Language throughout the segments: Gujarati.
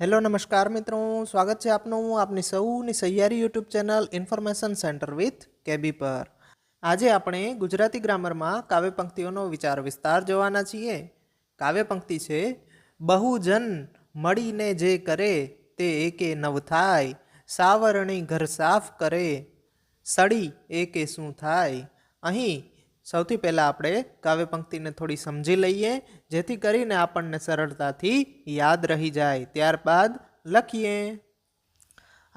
હેલો, નમસ્કાર મિત્રો. સ્વાગત છે આપનું આપની સૌની સહિયારી YouTube channel information centre with KB પર. આજે આપણે ગુજરાતી ગ્રામરમાં કાવ્ય પંક્તિઓનો વિચાર વિસ્તાર જોવાના છીએ. કાવ્ય પંક્તિ છે, બહુજન મળીને જે કરે તે એકે નવ થાય, સાવરણી ઘર સાફ કરે સડી એકે શું થાય, અહીં સૌથી પહેલાં આપણે કાવ્ય પંક્તિને થોડી સમજી લઈએ, જેથી કરીને આપણને સરળતાથી યાદ રહી જાય. ત્યારબાદ લખીએ.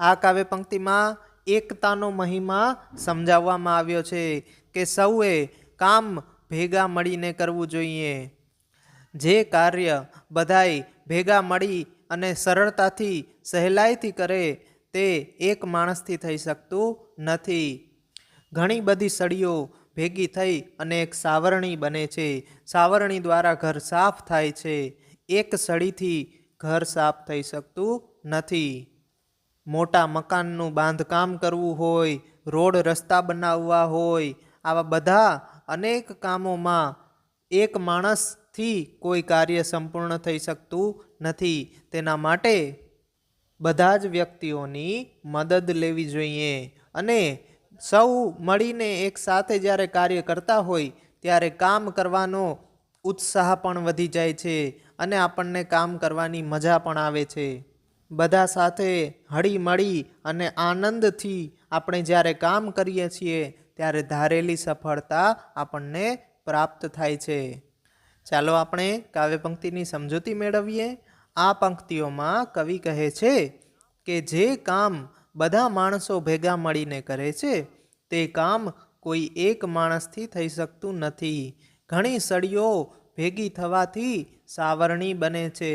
આ કાવ્ય પંક્તિમાં એકતાનો મહિમા સમજાવવામાં આવ્યો છે કે સૌએ કામ ભેગા મળીને કરવું જોઈએ. જે કાર્ય બધાય ભેગા મળી અને સરળતાથી સહેલાઈથી કરે, તે એક માણસથી થઈ શકતું નથી. ઘણી બધી સળીઓ ભેગી થઈ અને એક સાવરણી બને છે. સાવરણી દ્વારા ઘર સાફ થાય છે. એક સળીથી ઘર સાફ થઈ શકતું નથી. મોટા મકાનનું બાંધકામ કરવું હોય, રોડ રસ્તા બનાવવા હોય, આવા બધા અનેક કામોમાં એક માણસથી કોઈ કાર્ય સંપૂર્ણ થઈ શકતું નથી. તેના માટે બધા જ વ્યક્તિઓની મદદ લેવી જોઈએ અને સૌ મળીને એક સાથે જ્યારે કાર્ય કરતા હોય, ત્યારે કામ કરવાનો ઉત્સાહ પણ વધી જાય છે અને આપણને કામ કરવાની મજા પણ આવે છે. બધા સાથે હળી મળી અને આનંદથી આપણે જ્યારે કામ કરીએ છીએ, ત્યારે ધારેલી સફળતા આપણને પ્રાપ્ત થાય છે. ચાલો આપણે કાવ્ય પંક્તિની સમજૂતી મેળવીએ. આ પંક્તિઓમાં કવિ કહે છે કે, જે કામ બધા માણસો ભેગા મળીને કરે છે, તે કામ કોઈ એક માણસથી થઈ શકતું નથી. ઘણી સળીઓ ભેગી થવાથી સાવરણી બને છે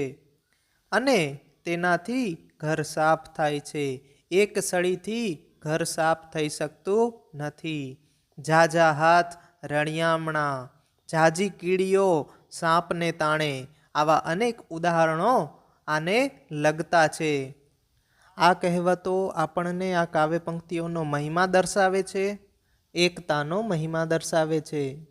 અને તેનાથી ઘર સાફ થાય છે. એક સળીથી ઘર સાફ થઈ શકતું નથી. ઝાઝા હાથ રણિયામણા, ઝાઝી કીડીઓ સાપને તાણે. આવા અનેક ઉદાહરણો આને લગતા છે. આ કહેવતો આપણને આ કાવ્ય પંક્તિઓનો મહિમા દર્શાવે છે, એકતાનો મહિમા દર્શાવે છે.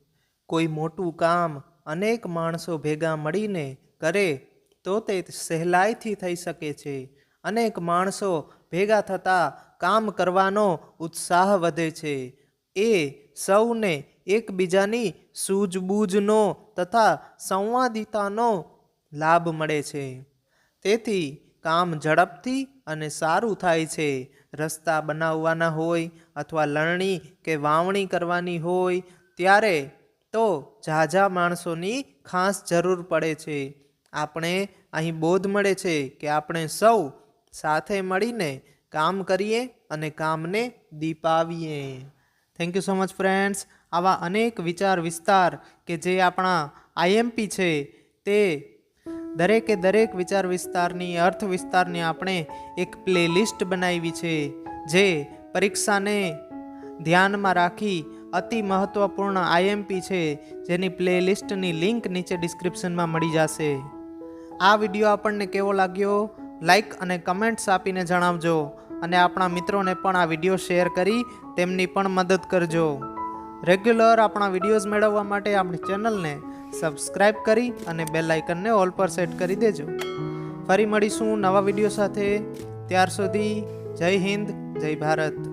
કોઈ મોટું કામ અનેક માણસો ભેગા મળીને કરે તો તે સહેલાઈથી થઈ શકે છે. અનેક માણસો ભેગા થતાં કામ કરવાનો ઉત્સાહ વધે છે. એ સૌને એકબીજાની સૂઝબૂઝનો તથા સંવાદિતાનો લાભ મળે છે. તેથી કામ ઝડપથી અને સારું થાય છે. રસ્તા બનાવવાના હોય અથવા લણણી કે વાવણી કરવાની હોય ત્યારે તો ઝાઝા માણસોની ખાસ જરૂર પડે છે. આપણે અહીં બોધ મળે છે કે આપણે સૌ સાથે મળીને કામ કરીએ અને કામને દીપાવીએ. Thank you so much friends આવા અનેક વિચાર વિસ્તાર કે જે આપણા આઈએમપી છે તે દરેકે દરેક વિચાર વિસ્તારની, અર્થ વિસ્તારની આપણે એક પ્લેલિસ્ટ બનાવી છે, જે પરીક્ષાને ધ્યાનમાં રાખી અતિ મહત્ત્વપૂર્ણ આઈએમપી છે, જેની પ્લેલિસ્ટની લિંક નીચે ડિસ્ક્રિપ્શનમાં મળી જશે. આ વીડિયો આપણને કેવો લાગ્યો? લાઈક અને કમેન્ટ્સ આપીને જણાવજો, અને આપણા મિત્રોને પણ આ વીડિયો શેર કરી તેમની પણ મદદ કરજો. રેગ્યુલર આપણા વિડીયોઝ મેળવવા માટે આપણી ચેનલને સબસ્ક્રાઇબ કરી અને બેલ આઇકનને ઓલ પર સેટ કરી દેજો. ફરી મળીશું નવા વીડિયો સાથે. ત્યાર સુધી જય હિન્દ, જય ભારત.